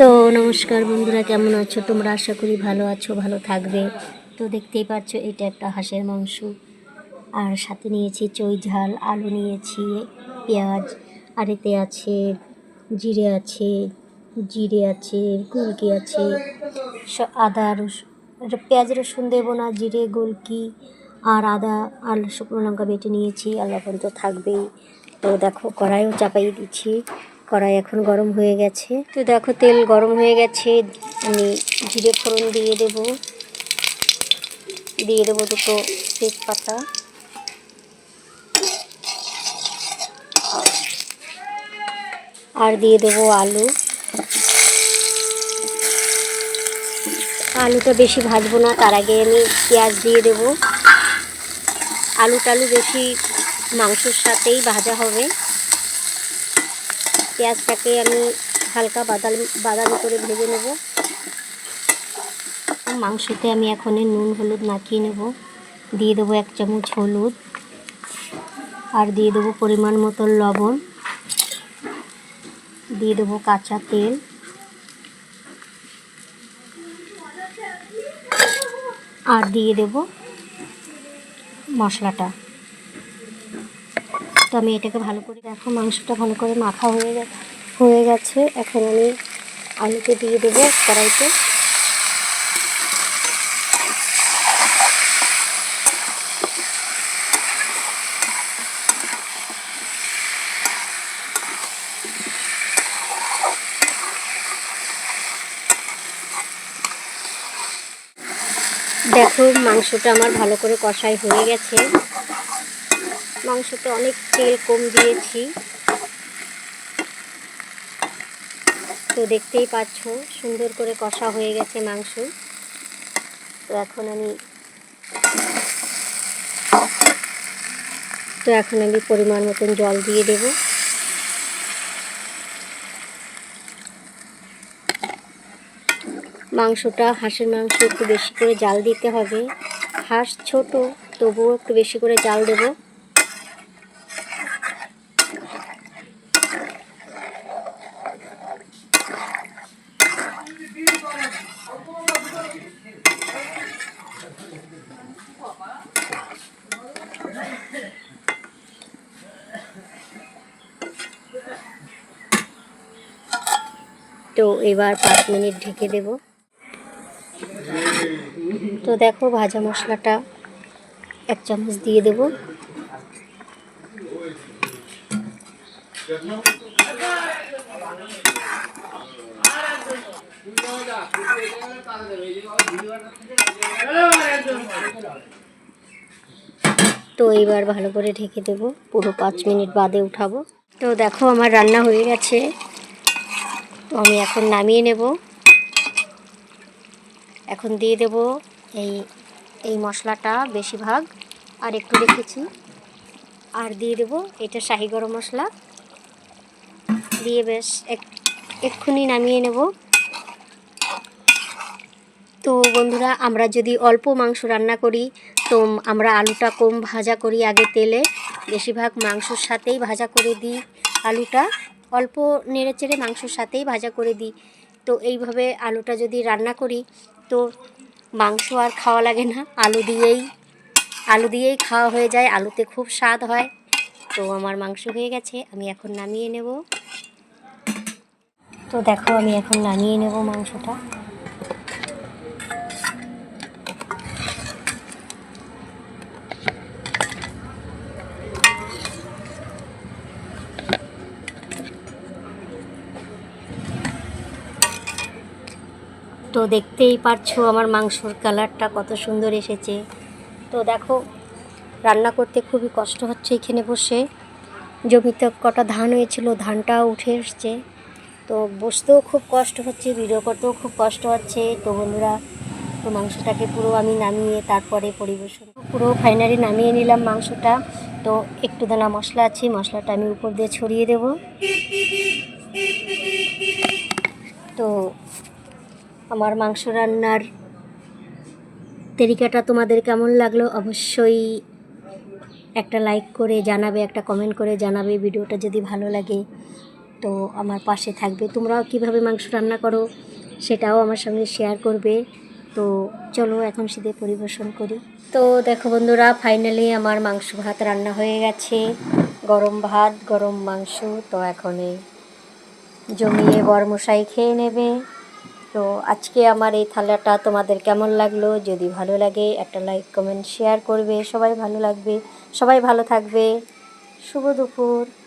তো নমস্কার বন্ধুরা, কেমন আছো? তোমরা আশা করি ভালো আছো, ভালো থাকবে। তো দেখতেই পাচ্ছ, এটা একটা হাঁসের মাংস। আর সাথে নিয়েছি চই ঝাল, আলু নিয়েছি, পেঁয়াজ, আর এতে আছে জিরে আছে জিরে আছে গুলকি আছে আদা রসুন পেঁয়াজ, রসুন দেবো না, জিরে, গুলকি, আর আদা, আর শুকনো লঙ্কা বেটে নিয়েছি আল্লাহ তো থাকবেই। তো দেখো, কড়াইও চাপাই দিচ্ছি। কড়াই এখন গরম হয়ে গেছে। তো দেখো তেল গরম হয়ে গেছে। আমি জিরে ফোড়ন দিয়ে দেব। দিয়ে দেবো দুটো তেজপাতা। আর দিয়ে দেবো আলু। আলুটা বেশি ভাজবো না, তার আগে আমি পেঁয়াজ দিয়ে দেবো। আলু টালু বেশি মাংসর সাথেই ভাজা হবে। পেঁয়াজটাকে আমি হালকা বাদাম, বাদামি করে ভেজে নেব। মাংসতে আমি এখন নুন, হলুদ মাখিয়ে নেব। দিয়ে দেবো এক চামচ হলুদ। আর দিয়ে দেবো পরিমাণ মতো লবণ। দিয়ে দেবো কাঁচা তেল। আর দিয়ে দেব মশলাটা। তো আমি এটাকে ভালো করে দেখো, মাংসটা ভালো করে মাখা হয়ে গেছে হয়ে গেছে। এখন আমি আলুকে দিয়ে দেবো কড়াইতে। দেখো, মাংসটা আমার ভালো করে কষাই হয়ে গেছে। মাংসতে অনেক তেল কম দিয়েছি। তো দেখতেই পাচ্ছ, সুন্দর করে কষা হয়ে গেছে মাংস। তো এখন আমি তো এখন আমি পরিমাণ মতন জল দিয়ে দেব। মাংসটা, হাঁসের মাংস একটু বেশি করে জাল দিতে হবে। হাঁস ছোট, তবুও একটু বেশি করে জাল দেবো। তো এবার পাঁচ মিনিট ঢেকে দেব। তো দেখো ভাজা মশলাটা এক চামচ দিয়ে দেব। তো এবার ভালো করে ঢেকে দেব। পুরো পাঁচ মিনিট বাদে উঠাবো। তো দেখো আমার রান্না হয়ে গেছে। তো আমি এখন নামিয়ে নেব। এখন দিয়ে দেব এই এই মশলাটা বেশিরভাগ। আর একটু রেখেছি। আর দিয়ে দেব এটা শাহি গরম মশলা। দিয়ে বেশ এক, এক্ষুনি নামিয়ে নেব। তো বন্ধুরা, আমরা যদি অল্প মাংস রান্না করি, তো আমরা আলুটা কম ভাজা করি আগে তেলে। বেশিরভাগ মাংসর সাথেই ভাজা করে দিই আলুটা। অল্প নেড়ে চেড়ে মাংসর সাথেই ভাজা করে দিই। তো এইভাবে আলুটা যদি রান্না করি, তো মাংস আর খাওয়া লাগে না। আলু দিয়েই আলু দিয়েই খাওয়া হয়ে যায়। আলুতে খুব স্বাদ হয়। তো আমার মাংস হয়ে গেছে। আমি এখন নামিয়ে নেব। তো দেখো, আমি এখন নামিয়ে নেব মাংসটা। তো দেখতেই পারছ আমার মাংসর কালারটা কত সুন্দর এসেছে। তো দেখো, রান্না করতে খুবই কষ্ট হচ্ছে এখানে বসে। জমিতে কটা ধান হয়েছিল, ধানটাও উঠে এসছে। তো বসতেও খুব কষ্ট হচ্ছে, ভিডিও করতেও খুব কষ্ট হচ্ছে। তো বন্ধুরা, তো মাংসটাকে পুরো আমি নামিয়ে তারপরে পরিবেশন পুরো ফাইনালি নামিয়ে নিলাম মাংসটা। তো একটু দানা মশলা আছে, মশলাটা আমি উপর দিয়ে ছড়িয়ে দেব। তো আমার মাংস রান্নার তরিকাটা তোমাদের কেমন লাগল অবশ্যই একটা লাইক করে জানাবে, একটা কমেন্ট করে জানাবে, ভিডিওটা যদি ভালো লাগে তো আমার পাশে থাকবে। তোমরাও কীভাবে মাংস রান্না করো সেটাও আমার সঙ্গে শেয়ার করবে। তো চলো এখন সিধে পরিবেশন করি। তো দেখো বন্ধুরা ফাইনালি আমার মাংস ভাত রান্না হয়ে গেছে। গরম ভাত, গরম মাংস, তো এখন জমিয়ে বরমশাই খেয়ে নেবে। তো আজকে আমার এই থালাটা তোমাদের কেমন লাগল? যদি ভালো লাগে, একটা লাইক, কমেন্ট শেয়ার করবে। সবাই ভালো লাগবে। সবাই ভালো থাকবে। শুভ দুপুর।